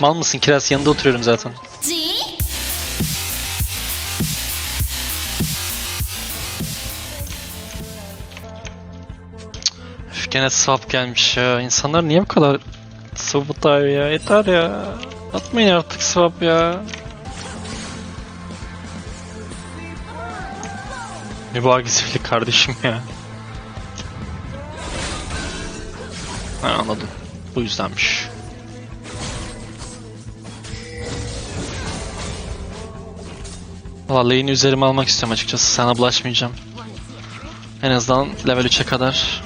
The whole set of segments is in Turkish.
Mal mısın Kiraz? Yanında oturuyorum zaten. Üf, gene swap gelmiş ya. İnsanlar niye bu kadar atıyor ya? Yeter ya. Atmayın artık swap ya. Ne bu agresiflik kardeşim ya. Ha, anladım. Bu yüzdenmiş. Valla lane'i üzerime almak istiyorum açıkçası. Sana bulaşmayacağım. En azından level 3'e kadar.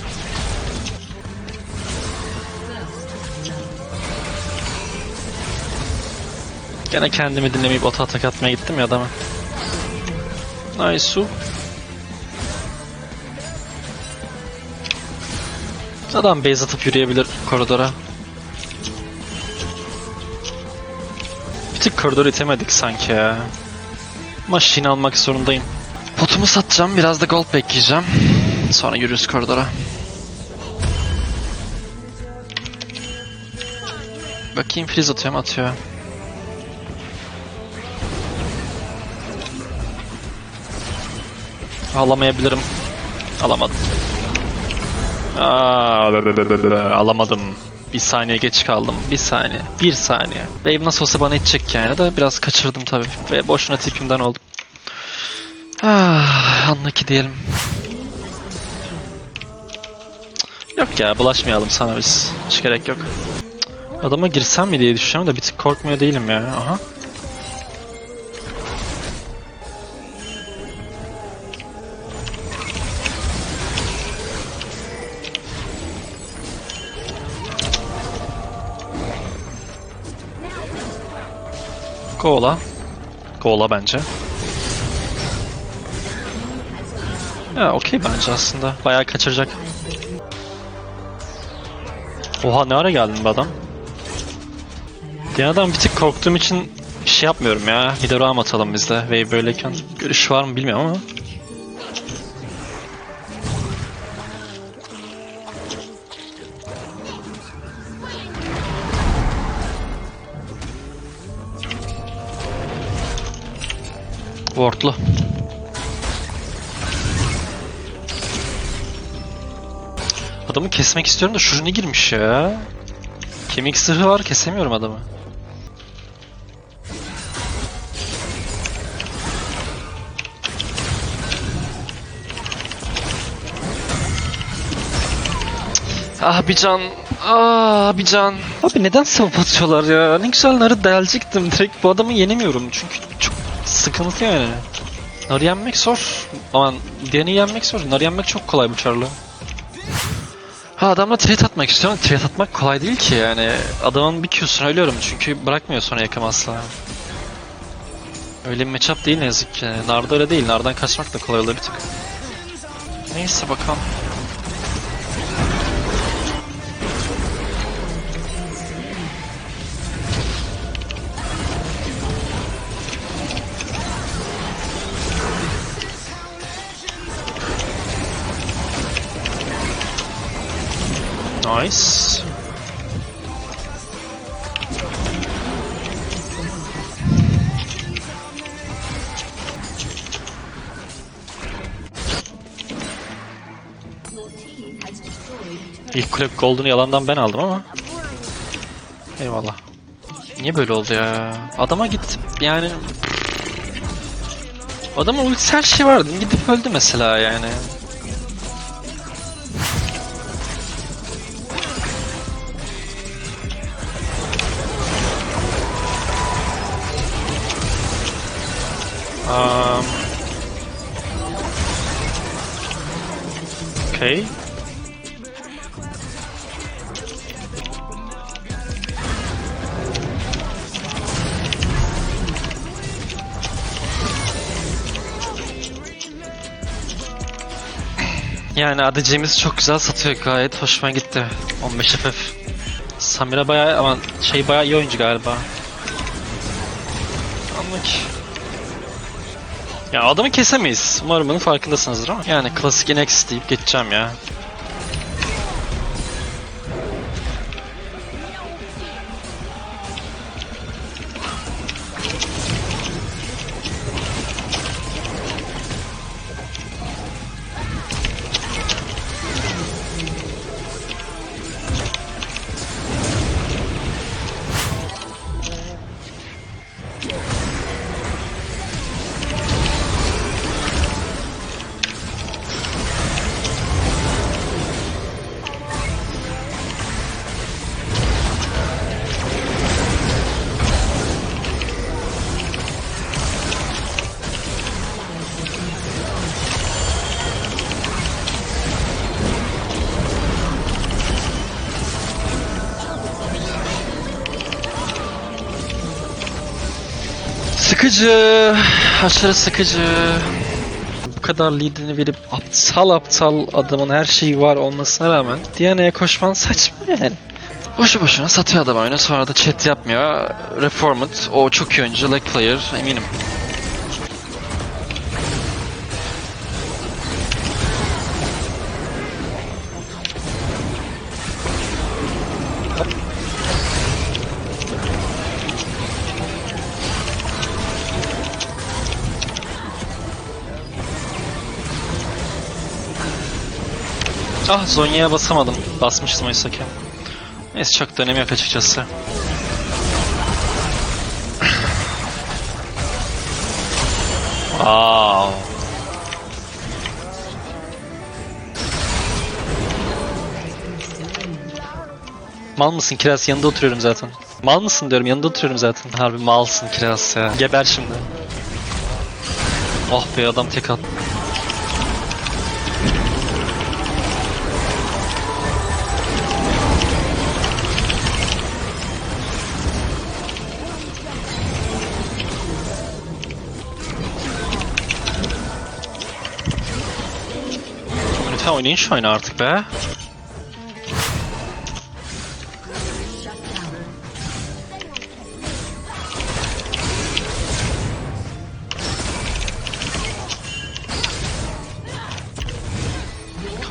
Gene kendimi dinlemeyip ota atak atmaya gittim ya adama. Nice su. Adam base atıp yürüyebilir koridora. Bir tık koridor itemedik sanki ya. Machine almak zorundayım. Potumu satacağım, biraz da gold bekleyeceğim. Sonra yürürüz koridora. Bakayım freeze atıyor mu atıyor. Alamayabilirim. Alamadım. Aa, alamadım. Bir saniye geç kaldım. Bir saniye. Bir saniye. Wave nasıl olsa bana itecek yani da biraz kaçırdım tabii. Ve boşuna tipimden oldum. Ah, anla ki diyelim. Yok ya bulaşmayalım sana biz. Hiç gerek yok. Adama girsem mi diye düşünüyorum da bir tık korkmuyor değilim ya. Aha. Koala. Koala bence. Ya okey bence aslında. Bayağı kaçıracak. Oha ne ara geldin be adam? Adam bir tık korktuğum için şey yapmıyorum ya. Hidoram atalım biz de. Wave böyleyken. Görüş var mı bilmiyorum ama. Wardlu. Adamı kesmek istiyorum da şuraya ne girmiş ya? Kemik zırhı var kesemiyorum adamı. Ah bir can. Ah bir can. Abi neden swap atıyorlar ya? Ne güzel narı delecektim. Direkt bu adamı yenemiyorum. Çünkü sıkıntı yani. Narı yenmek zor. Aman diğerini yenmek zor. Narı yenmek çok kolay bu çarlı. Ha adamla trade atmak istiyorum. Trade atmak kolay değil ki yani. Adamın bir Q'sunu ölüyorum çünkü bırakmıyor sonra yakım asla. Öyle bir matchup değil ne yazık ki. Narda öyle değil. Nardan kaçmak da kolay tık. Neyse bakalım. Nice. İlk kulüp Golden'ı yalandan ben aldım ama. Eyvallah. Niye böyle oldu ya? Adama git yani... Adama ultisi her şey vardı. Gidip öldü mesela yani. Um, okay. Yani ADC'miz çok güzel satıyor gayet hoşuma gitti. 15 FF. Samira bayağı ama şey bayağı iyi oyuncu galiba. Anlık. Ya adamı kesemeyiz. Umarım bunun farkındasınızdır ama. Yani klasik Inex deyip geçeceğim ya. Sıkıcı. Aşırı sıkıcı. Bu kadar leadini verip aptal aptal adamın her şeyi var olmasına rağmen Diana'ya koşman saçma yani. Boşu boşuna satıyor adam oyunu sonra da chat yapmıyor. Reformed o çok iyi oyuncu leg player eminim. Ah Zonya'ya basamadım. Basmıştım oysa ki. Neyse çok da önemi yok açıkçası. Wow. Mal mısın Kiraz? Yanında oturuyorum zaten. Mal mısın diyorum yanında oturuyorum zaten. Harbi malsın Kiraz ya. Geber şimdi. Oh be adam tek at. Oynayın şu oyunu artık be.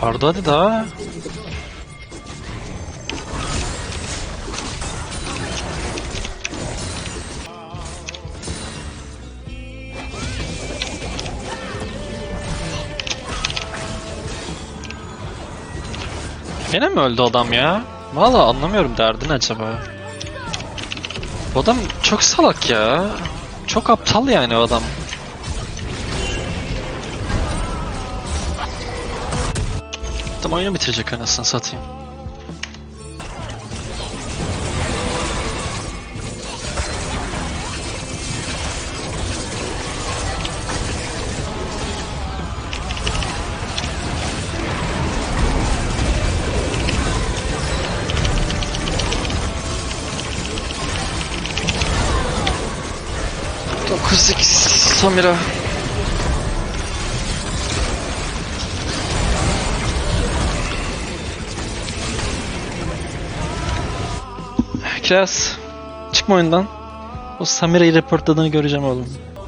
Kardo hadi daha. Gene mi öldü adam ya? Valla anlamıyorum derdin acaba. Adam çok salak ya. Çok aptal yani o adam. Adam oyunu bitirecek anasını satayım. Samira. Kiraz. Çıkma oyundan. O Samira'yı reportladığını göreceğim oğlum.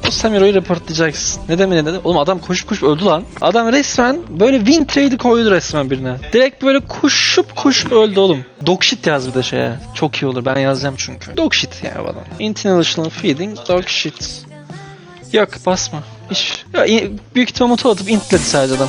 O Samira'yı reportlayacaksın. Ne demek ne dedi? Oğlum adam koşup koşup öldü lan. Adam resmen böyle win trade koydu resmen birine. Direkt böyle koşup koşup öldü oğlum. Dog shit yaz bir de şeye. Çok iyi olur ben yazacağım çünkü. Dog shit ya bu adam. International feeding dog shit. Yok basma. Hiç. Ya, büyük ihtimal mutu atıp intledi sadece adam.